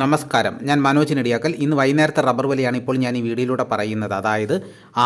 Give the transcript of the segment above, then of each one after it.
നമസ്കാരം. ഞാൻ മനോജ് നെടിയാക്കൽ. ഇന്ന് വൈകുന്നേരത്തെ റബ്ബർ വിലയാണ് ഇപ്പോൾ ഞാൻ ഈ വീഡിയോയിലൂടെ പറയുന്നത്. അതായത്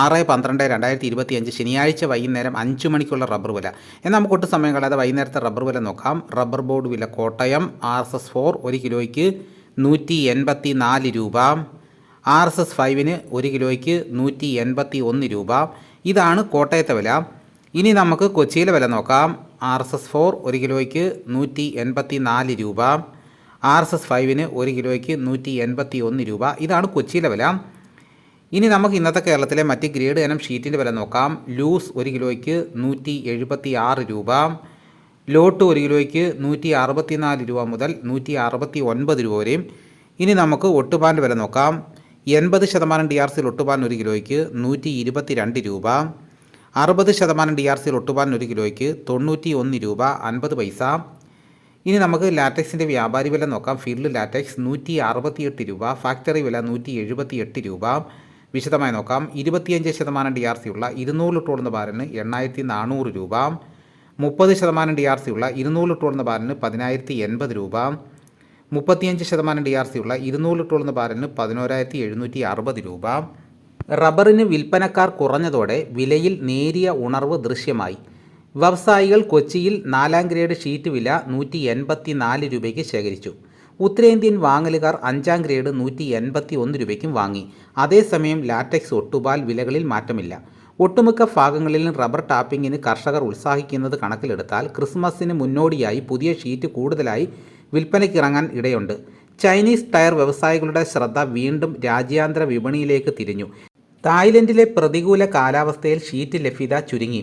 ആറ് പന്ത്രണ്ട് രണ്ടായിരത്തി ഇരുപത്തി അഞ്ച് ശനിയാഴ്ച വൈകുന്നേരം അഞ്ച് മണിക്കുള്ള റബ്ബർ വില. എന്നാൽ നമുക്ക് ഒട്ടും സമയം കളയാതെ വൈകുന്നേരത്തെ റബ്ബർ വില നോക്കാം. റബ്ബർ ബോർഡ് വില Kottayam R S S four ഒരു കിലോയ്ക്ക് നൂറ്റി എൺപത്തി നാല് രൂപ. ആർ എസ് എസ് ഫൈവിന് ഒരു കിലോയ്ക്ക് നൂറ്റി എൺപത്തി ഒന്ന് രൂപ. ഇതാണ് കോട്ടയത്തെ വില. ഇനി നമുക്ക് കൊച്ചിയിലെ വില നോക്കാം. ആർ എസ് എസ് ഫോർ ഒരു കിലോയ്ക്ക് നൂറ്റി എൺപത്തി നാല് രൂപ. ആർ എസ് എസ് ഫൈവിന് ഒരു കിലോയ്ക്ക് നൂറ്റി എൺപത്തി ഒന്ന് രൂപ. ഇതാണ് കൊച്ചിയിലെ വില. ഇനി നമുക്ക് ഇന്നത്തെ കേരളത്തിലെ മറ്റ് ഗ്രേഡ് ഇനം ഷീറ്റിന്റെ വില നോക്കാം. ലൂസ് ഒരു കിലോയ്ക്ക് നൂറ്റി എഴുപത്തി ആറ് രൂപ. ലോട്ട് ഒരു കിലോയ്ക്ക് നൂറ്റി അറുപത്തി നാല് രൂപ മുതൽ നൂറ്റി അറുപത്തി ഒൻപത് രൂപ വരെയും. ഇനി നമുക്ക് ഒട്ടുപാന്റെ വില നോക്കാം. എൺപത് ശതമാനം ഡി ആർ സിയിൽ ഒട്ടുപാൻ ഒരു കിലോയ്ക്ക് നൂറ്റി ഇരുപത്തി രണ്ട് രൂപ. അറുപത് ശതമാനം ഡി ആർ സിയിൽ ഒട്ടുപാൻ ഒരു കിലോയ്ക്ക് തൊണ്ണൂറ്റി ഒന്ന് രൂപ അൻപത് പൈസ. ഇനി നമുക്ക് ലാറ്റക്സിന്റെ വ്യാപാരി വില നോക്കാം. ഫീൽഡ് ലാറ്റക്സ് നൂറ്റി അറുപത്തിയെട്ട് രൂപ ഫാക്ടറി വില നൂറ്റി എഴുപത്തിയെട്ട് രൂപ. വിശദമായി നോക്കാം. ഇരുപത്തിയഞ്ച് ശതമാനം ഡി ആർ സി ഉള്ള ഇരുന്നൂറ് ലിറ്റർ ബാരന് എണ്ണായിരത്തി നാനൂറ് രൂപ. മുപ്പത് ശതമാനം ഡി ആർ സി ഉള്ള ഇരുന്നൂറ് ലിറ്റർ ബാരന് പതിനായിരത്തി എൺപത് രൂപ. മുപ്പത്തിയഞ്ച് ശതമാനം ഡി ആർ സി ഉള്ള ഇരുന്നൂറ് ലിറ്റർ ബാരന് പതിനോരായിരത്തി എഴുന്നൂറ്റി അറുപത് രൂപ. റബ്ബറിന് വിൽപ്പനക്കാർ കുറഞ്ഞതോടെ വിലയിൽ നേരിയ ഉണർവ് ദൃശ്യമായി. വ്യവസായികൾ കൊച്ചിയിൽ നാലാം ഗ്രേഡ് ഷീറ്റ് വില നൂറ്റി എൺപത്തി നാല് രൂപയ്ക്ക് ശേഖരിച്ചു. ഉത്തരേന്ത്യൻ വാങ്ങലുകാർ അഞ്ചാം ഗ്രേഡ് നൂറ്റി എൺപത്തി ഒന്ന് രൂപയ്ക്കും വാങ്ങി. അതേസമയം ലാറ്റക്സ് ഒട്ടുപാൽ വിലകളിൽ മാറ്റമില്ല. ഒട്ടുമിക്ക ഭാഗങ്ങളിലും റബ്ബർ ടാപ്പിങ്ങിന് കർഷകർ ഉത്സാഹിക്കുന്നത് കണക്കിലെടുത്താൽ ക്രിസ്മസിന് മുന്നോടിയായി പുതിയ ഷീറ്റ് കൂടുതലായി വിൽപ്പനയ്ക്കിറങ്ങാൻ ഇടയുണ്ട്. ചൈനീസ് ടയർ വ്യവസായികളുടെ ശ്രദ്ധ വീണ്ടും രാജ്യാന്തര വിപണിയിലേക്ക് തിരിഞ്ഞു. തായ്ലൻഡിലെ പ്രതികൂല കാലാവസ്ഥയിൽ ഷീറ്റ് ലഭ്യത ചുരുങ്ങി.